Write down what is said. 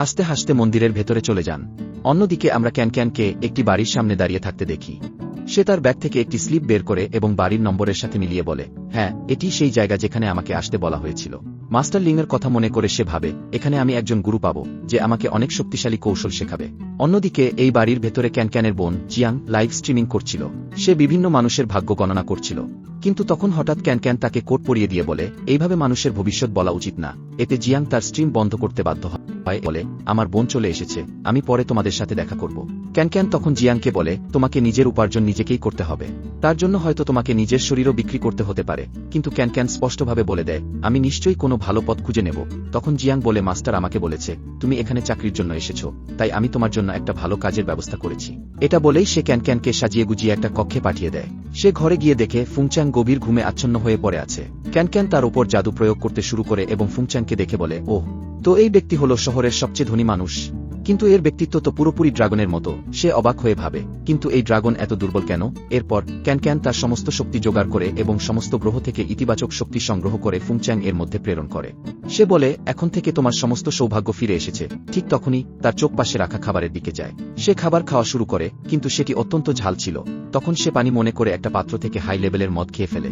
হাসতে হাসতে মন্দিরের ভেতরে চলে যান। অন্যদিকে আমরা ক্যানক্যানকে একটি বাড়ির সামনে দাঁড়িয়ে থাকতে দেখি। সে তার ব্যাগ থেকে একটি স্লিপ বের করে এবং বাড়ির নম্বরের সাথে মিলিয়ে বলে হ্যাঁ এটি সেই জায়গা যেখানে আমাকে আসতে বলা হয়েছিল। মাস্টার লিংয়ের কথা মনে করে সে ভাবে, এখানে আমি একজন গুরু পাব, যে আমাকে অনেক শক্তিশালী কৌশল শেখাবে। অন্যদিকে এই বাড়ির ভেতরে ক্যানক্যানের বোন জিয়াং লাইভ স্ট্রিমিং করছিল। সে বিভিন্ন মানুষের ভাগ্য গণনা করছিল। কিন্তু তখন হঠাৎ ক্যানক্যান তাকে কোট পরিয়ে দিয়ে বলে, এইভাবে মানুষের ভবিষ্যৎ বলা উচিত না। এতে জিয়াং তার স্ট্রিম বন্ধ করতে বাধ্য হয়। বলে, আমার বোন চলে এসেছে, আমি পরে তোমাদের সাথে দেখা করব। ক্যানক্যান তখন জিয়াংকে বলে, তোমাকে নিজের উপার্জন নিজেকেই করতে হবে। তার জন্য হয়তো তোমাকে নিজের শরীরও বিক্রি করতে হতে পারে। কিন্তু ক্যানক্যান স্পষ্টভাবে বলে দেয়, আমি নিশ্চয়ই কোনো ভালো পথ খুঁজে নেব। তখন জিয়াং বলে, মাস্টার আমাকে বলেছে, তুমি এখানে চাকরির জন্য এসেছ, তাই আমি তোমার জন্য একটা ভালো কাজের ব্যবস্থা করেছি। এটা বলেই সে ক্যান ক্যানকে সাজিয়ে গুজিয়ে একটা কক্ষে পাঠিয়ে দেয়। সে ঘরে গিয়ে দেখে ফুংচাং গভীর ঘুমে আচ্ছন্ন হয়ে পড়ে আছে। ক্যান ক্যান তার উপর জাদু প্রয়োগ করতে শুরু করে এবং ফুংচাংকে দেখে বলে, ওহ তো এই ব্যক্তি হল শহরের সবচেয়ে ধনী মানুষ। কিন্তু এর ব্যক্তিত্ব তো পুরোপুরি ড্রাগনের মতো। সে অবাক হয়ে ভাবে, কিন্তু এই ড্রাগন এত দুর্বল কেন? এরপর ক্যানক্যান তার সমস্ত শক্তি জোগাড় করে এবং সমস্ত গ্রহ থেকে ইতিবাচক শক্তি সংগ্রহ করে ফুংচ্যাং এর মধ্যে প্রেরণ করে। সে বলে, এখন থেকে তোমার সমস্ত সৌভাগ্য ফিরে এসেছে। ঠিক তখনই তার চোখ পাশে রাখা খাবারের দিকে যায়। সে খাবার খাওয়া শুরু করে, কিন্তু সেটি অত্যন্ত ঝাল ছিল। তখন সে পানি মনে করে একটা পাত্র থেকে হাই লেভেলের মদ খেয়ে ফেলে।